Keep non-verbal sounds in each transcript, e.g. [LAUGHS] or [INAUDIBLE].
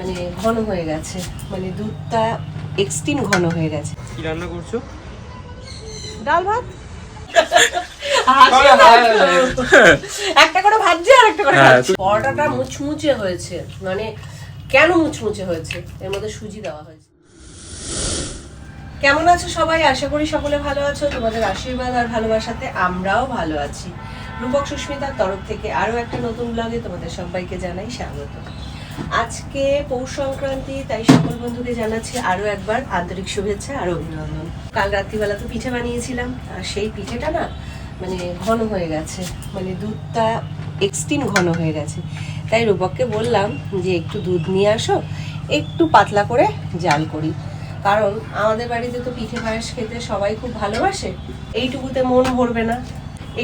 মানে ঘন হয়ে গেছে। মানে দুধটা এক্সট্রিম ঘন হয়ে গেছে। কি রান্না করছ? ডাল ভাত? [LAUGHS] একটা করে ভাজছে আর একটা করে হ্যাঁ। পরোটাটা মুচমুচে হয়েছে। মানে কেন মুচমুচে হয়েছে? এর মধ্যে সুজি দেওয়া হয়েছে। কেমন আছো সবাই? আশা করি সকলে ভালো আছো। তোমাদের আশীর্বাদ আর ভালোবাসাতে আমরাও ভালো আছি। রূপক সুস্মিতার তরফ থেকে আরও একটা নতুন ব্লগে তোমাদের সবাইকে জানাই স্বাগত। আজকে পৌষ সংক্রান্তি, তাই সকল বন্ধুকে জানাচ্ছি আরও একবার আন্তরিক শুভেচ্ছা আর অভিনন্দন। কাল রাত্রিবেলা তো পিঠে বানিয়েছিলাম, আর সেই পিঠেটা না মানে ঘন হয়ে গেছে মানে দুধটা এক্সট্রিম ঘন হয়ে গেছে। তাই রূপককে বললাম যে একটু দুধ নিয়ে আসো, একটু পাতলা করে জাল করি। কারণ আমাদের বাড়িতে তো পিঠে পায়েস খেতে সবাই খুব ভালোবাসে, এইটুকুতে মন ভরবে না।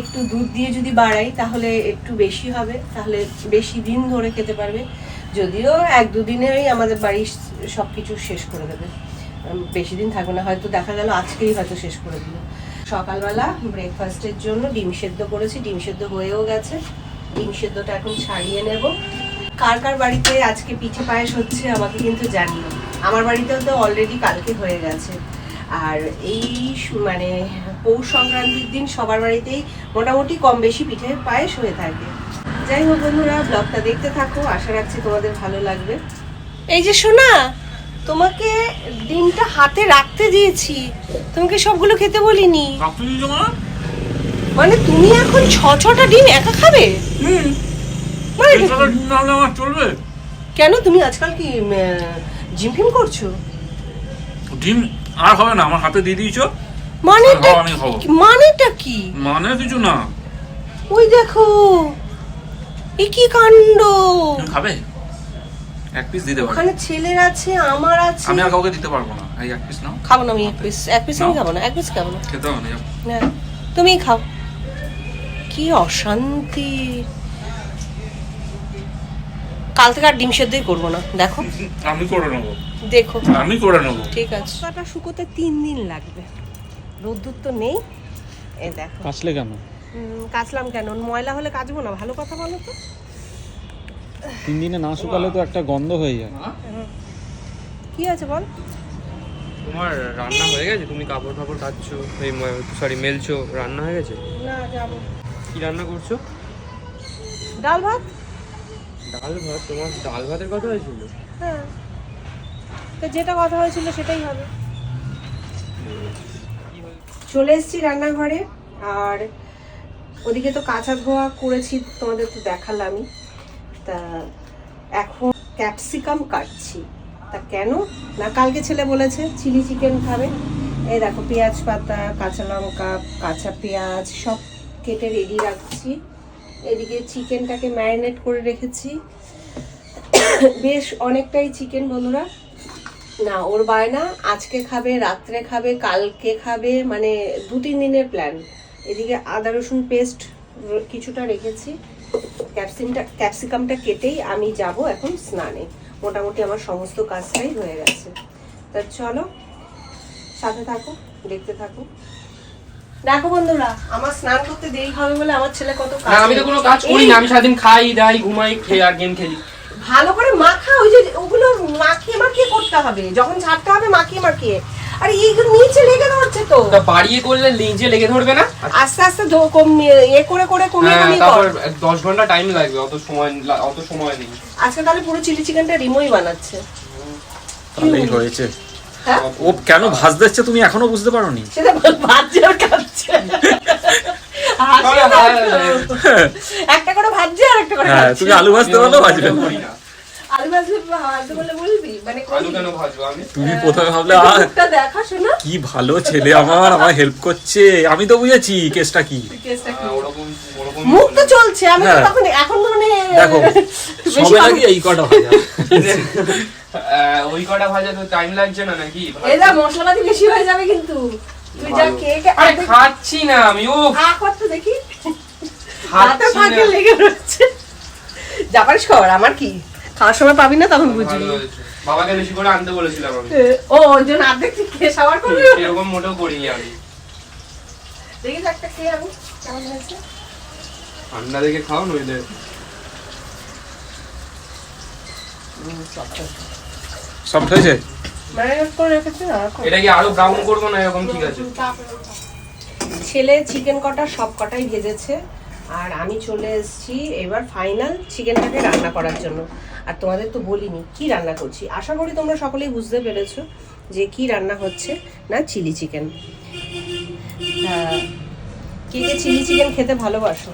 একটু দুধ দিয়ে যদি বাড়াই, তাহলে একটু বেশি হবে, তাহলে বেশি দিন ধরে খেতে পারবে। যদিও এক দুদিনেই আমাদের বাড়ির সব কিছু শেষ করে দেবে। বেশি দিন থাকবে না, হয়তো দেখা গেল আজকেই হয়তো শেষ করে দিল। সকালবেলা ব্রেকফাস্টের জন্য ডিম সেদ্ধ করেছি, ডিম সেদ্ধ হয়েও গেছে। ডিম সেদ্ধটা এখন ছাড়িয়ে নেব। কার কার বাড়িতে আজকে পিঠে পায়েস হচ্ছে আমাকে কিন্তু জানিও। আমার বাড়িতেও তো অলরেডি কালকে হয়ে গেছে। আর এই মানে পৌষ সংক্রান্তির দিন সবার বাড়িতেই মোটামুটি কম বেশি পিঠে পায়েস হয়ে থাকে। যাই হোক বন্ধুরা ব্লগটা দেখতে থাকো। আশা রাখছি তোমাদের ভালো লাগবে। এই যে শোনা তোমাকে ডিমটা হাতে রাখতে দিয়েছি। তোমাকে সবগুলো খেতে বলিনি? মানে? তুমি এখন ছ ছটা ডিম একা খাবে? মানে চলবে? কেন তুমি আজকাল কি জিম ফিম করছ? ডিম আর হবে না আমার হাতে দিয়ে দিয়েছ। মানেটা মানেটা কি? মানে কিছু না। ওই দেখো। এ কি কাণ্ড? খাবে? এক পিস দিতে পারো। ওখানে ছেলের আছে আমার আছে। আমি আর কাউকে দিতে পারব না। এই এক পিস নাও। খাব না আমি এক পিস এক পিস আমি খাব না এক পিস খাব না। খেতে হবে না তুমি খাও। কি অশান্তি। কাল থেকে আর ডিম সেদ্ধই করব না দেখো। আমি করে নেব। দেখো। আমি করে নেব। ঠিক আছে। কাটা শুকোতে তিন দিন লাগবে। রোদ্দুর তো নেই। এ দেখো। কাছলে কেন? কাচলাম কেন? ময়লা হলে কাচবো না? ভালো কথা বলো তো। তিন দিনে না শুকালে তো একটা গন্ধ হয়ে যায়। কি আছে বল? তোমার রান্না হয়ে গেছে? তুমি কাপড় ফাপড় কাচ্ছো এই সরি মেলছো রান্না হয়ে গেছে? না যাব। কি রান্না করছ? ডাল ভাত? ডাল ভাত? তোমার ডাল ভাতের কথা হয়েছিল? হ্যাঁ। তো যেটা কথা হয়েছিল সেটাই হবে। চলে এসেছি রান্নাঘরে আর ওদিকে তো কাঁচা ধোয়া করেছি, তোমাদের তো দেখালামই তা এখন ক্যাপসিকাম কাটছি। তা কেন? না, কালকে ছেলে বলেছে, চিলি চিকেন খাবে। এই দেখো, পেঁয়াজ পাতা, কাঁচা লঙ্কা, কাঁচা পেঁয়াজ, সব কেটে রেডি রাখছি। এদিকে চিকেনটাকে ম্যারিনেট করে রেখেছি। বেশ অনেকটাই চিকেন বন্ধুরা। না, ওর বায়না আজকে খাবে, রাত্রে খাবে, কালকে খাবে মানে দু তিন দিনের প্ল্যান এদিকে আদা রসুন পেস্ট কিছুটা রেখেছি। ক্যাপসিমটা ক্যাপসিকামটা কেটেই আমি যাব এখন স্নানে। মোটামুটি আমার সমস্ত কাজটাই হয়ে গেছে। তা চলো সাথে থাকো দেখতে থাকো। দেখো বন্ধুরা আমার স্নান করতে দেরি হবে বলে আমার ছেলে কত কাজ আমি তো কোনো কাজ করি না আমি সারাদিন খাই দাই ঘুমাই খেয়ে আর গেম খেলি। ভালো করে মাখা ওই যে ওগুলো মাখিয়ে মাখিয়ে করতে হবে। যখন ছাড়তে হবে মাখিয়ে মাখিয়ে আর এইগুলো নিচে লেগে ধরছে তো তা বাড়িয়ে করলে নিজে লেগে ধরবে না আস্তে আস্তে ধো- এ করে করে কমিয়ে হ্যাঁ কমিয়ে তারপর দশ ঘণ্টা টাইম লাগবে অত সময় লা- অত সময় নেই আজকে তাহলে পুরো চিলি চিকেনটা রিমোই বানাচ্ছে হয়েছে হ্যাঁ? ও কেন ভাজ দিচ্ছে তুমি এখনও বুঝতে পারোনি সেটা বল- ভাজছে আর কাটছে হাসি হ্যাঁ। একটা করে ভাজছে আর একটা করে হ্যাঁ। তুমি আলু ভাজতে পারো ভাজবে না। করি না। আলু ভাজলে ভাজতে বলে বলবি? মানে আলু কেন ভাজবো আমি? তুমি প্রথমে ভাবলে দেখা শোনা। কি ভালো ছেলে আমার আমার হেল্প করছে। আমি তো বুঝেছি কেসটা কি। কেসটা কি? হ্যাঁ, ওরকম ওরকম মুখ তো চলছে আমি তো হ্যাঁ। তখন এখন মানে দেখো সবে নাকি এই কটা ভাজা। ওই কটা ভাজা তো টাইম লাগছে না নাকি? এই যা মশলাপাতি বেশি হয়ে যাবে কিন্তু। তুই যা আরে খাচ্ছি না আমি ও খা কর তো দেখি। হাতে ফাঁকে লেগে রয়েছে। যাবারিস খবর আমার কি? খাওয়ার সময় পাবি না তখন বুঝবি। বাবাকে বেশি করে আনতে বলেছিলাম আমি। ও ওই জন্য অর্ধেক তুই খেয়ে সাবার করবি। এরকম মোটেও করিনি আমি। দেখি তো একটা খেয়ে আমি কেমন হয়েছে? ঠান্ডা দেখে খাও নইলে সফট সফট হয়েছে। ম্যারিনেট করে রেখেছি না রাখো। এটা কি আরও ব্রাউন করব না এরকম ঠিক আছে? ছেলে চিকেন কটা সব কটাই ভেজেছে। আর আমি চলে এসেছি এবার ফাইনাল চিকেনটাকে রান্না করার জন্য। আর তোমাদের তো বলিনি, কি রান্না করছি? আশা করি তোমরা সকলেই বুঝতে পেরেছ যে কি রান্না হচ্ছে না চিলি চিকেন। কে কে চিলি চিকেন খেতে ভালোবাসো?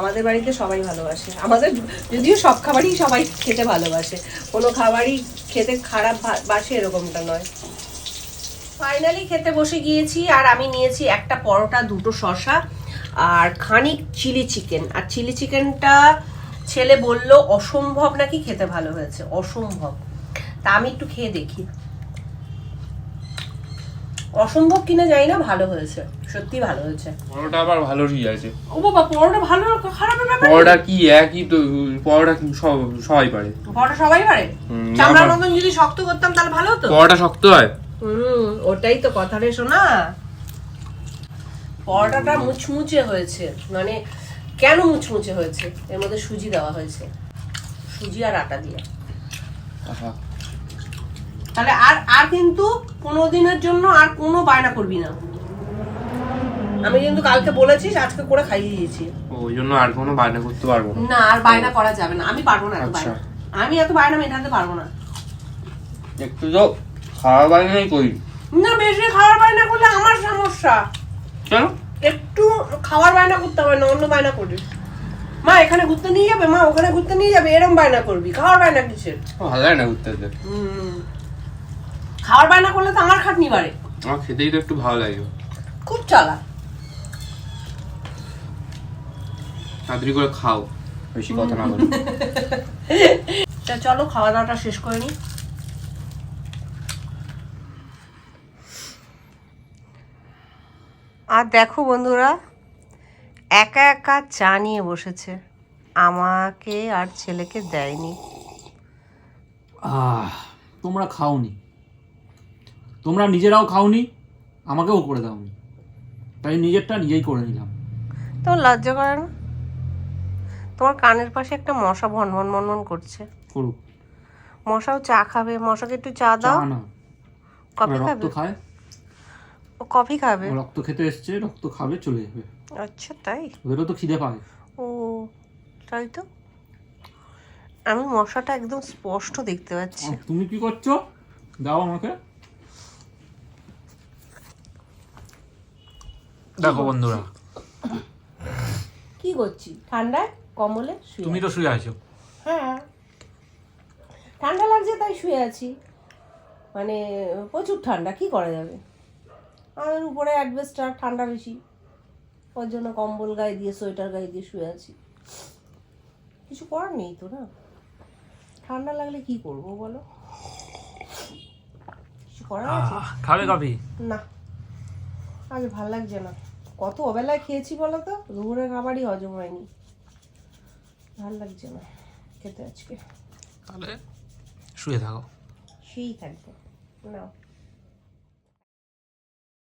আমাদের বাড়িতে সবাই ভালোবাসে। আমাদের, যদিও সব খাবারই সবাই খেতে ভালোবাসে। কোনো খাবারই খেতে খারাপ বাসে এরকমটা নয়। ফাইনালি খেতে বসে গিয়েছি আর আমি নিয়েছি একটা পরোটা, দুটো শসা আর খানিক চিলি চিকেন। আর চিলি চিকেনটা ছেলে বলল অসম্ভব নাকি খেতে ভালো হয়েছে? অসম্ভব। তা আমি একটু খেয়ে দেখি। অসম্ভব কিনা জানি না ভালো হয়েছে সত্যি ভালো হয়েছে। পরোটা আবার ভালো ঠিক আছে ও বাবা পরোটা ভালো খারাপের ব্যাপার নেই। পরোটা কি একই তো পরোটা কি সব সবাই পারে। পরোটা সবাই পারে? চামড়ার মতন যদি শক্ত করতাম তাহলে ভালো হতো? পরোটা শক্ত হয়। হুম ওটাই তো কথা রে শোনা পরোটাটা মুচমুচে হয়েছে। মানে কেন মুচমুচে হয়েছে? এর মধ্যে সুজি দেওয়া হয়েছে। সুজি আর আটা দিয়ে। তাহলে আর আর কিন্তু পনেরো দিনের জন্য আর কোনো বায়না করবি না। আমি কিন্তু কালকে বলেছিস আজকে করে খাইয়ে দিয়েছি। ওই জন্য আর কোনো বায়না করতে পারব না। না আর বায়না করা যাবে না। আমি পারব না এত আচ্ছা। বায়না। আমি এত বায়না মেটাতে পারব না। একটু তো খাওয়া বায়নাই করি। না বেশি খাওয়ার বায়না করলে আমার সমস্যা। কেন? একটু খাওয়ার বায়না করতে হবে না অন্য বায়না করিস মা এখানে ঘুরতে নিয়ে যাবে? মা ওখানে ঘুরতে নিয়ে যাবে? এরম বায়না করবি। খাওয়ার বায়না কিসের? ভালো লাগে না ঘুরতে যেতে খাওয়ার বায়না করলে তো আমার খাটনি বাড়ে। আমার খেতেই তো একটু ভালো লাগে। খুব চালা। তাড়াতাড়ি করে খাও। বেশি কথা না বলে। তা চলো খাওয়া দাওয়াটা শেষ করে নি। আর দেখো বন্ধুরা একা একা চা নিয়ে বসেছে। আমাকে আর ছেলেকে দেয়নি। আহ তোমরা খাওনি। তোমরা নিজেরাও খাওনি আমাকেও করে দাওনি। তাই নিজেরটা নিজেই করে নিলাম। তোমার লজ্জা করে না? তোমার কানের পাশে একটা মশা ভন ভন ভন ভন করছে। করুক। মশাও চা খাবে। মশাকে একটু চা দাও। না। কফি খাবে? খায়। ও কফি খাবে? রক্ত খেতে এসছে রক্ত খাবে চলে যাবে। আচ্ছা তাই? ওদেরও তো খিদে পায়। ও তাই তো? আমি মশাটা একদম স্পষ্ট দেখতে পাচ্ছি। তুমি কি করছ? দাও আমাকে। দেখো বন্ধুরা। কি করছি? ঠান্ডায় কম্বলে শুয়ে তুমি তো শুয়ে আছো। হ্যাঁ। ঠান্ডা লাগছে তাই শুয়ে আছি। মানে প্রচুর ঠান্ডা কি করা যাবে? আমাদের উপরে অ্যাডভেস্টার ঠান্ডা বেশি। ওর জন্য কম্বল গায়ে দিয়ে সোয়েটার গায়ে দিয়ে শুয়ে আছি। কিছু করার নেই তো না? ঠান্ডা লাগলে কি করব বলো? কিছু করার আছে? খাবে কফি না। আজ ভালো লাগছে না। কত অবেলায় খেয়েছি বলো তো? দুপুরের খাবারই হজম হয়নি। ভালো লাগছে না খেতে আজকে। তাহলে শুয়ে থাকো। সেই থাকবে। নাও।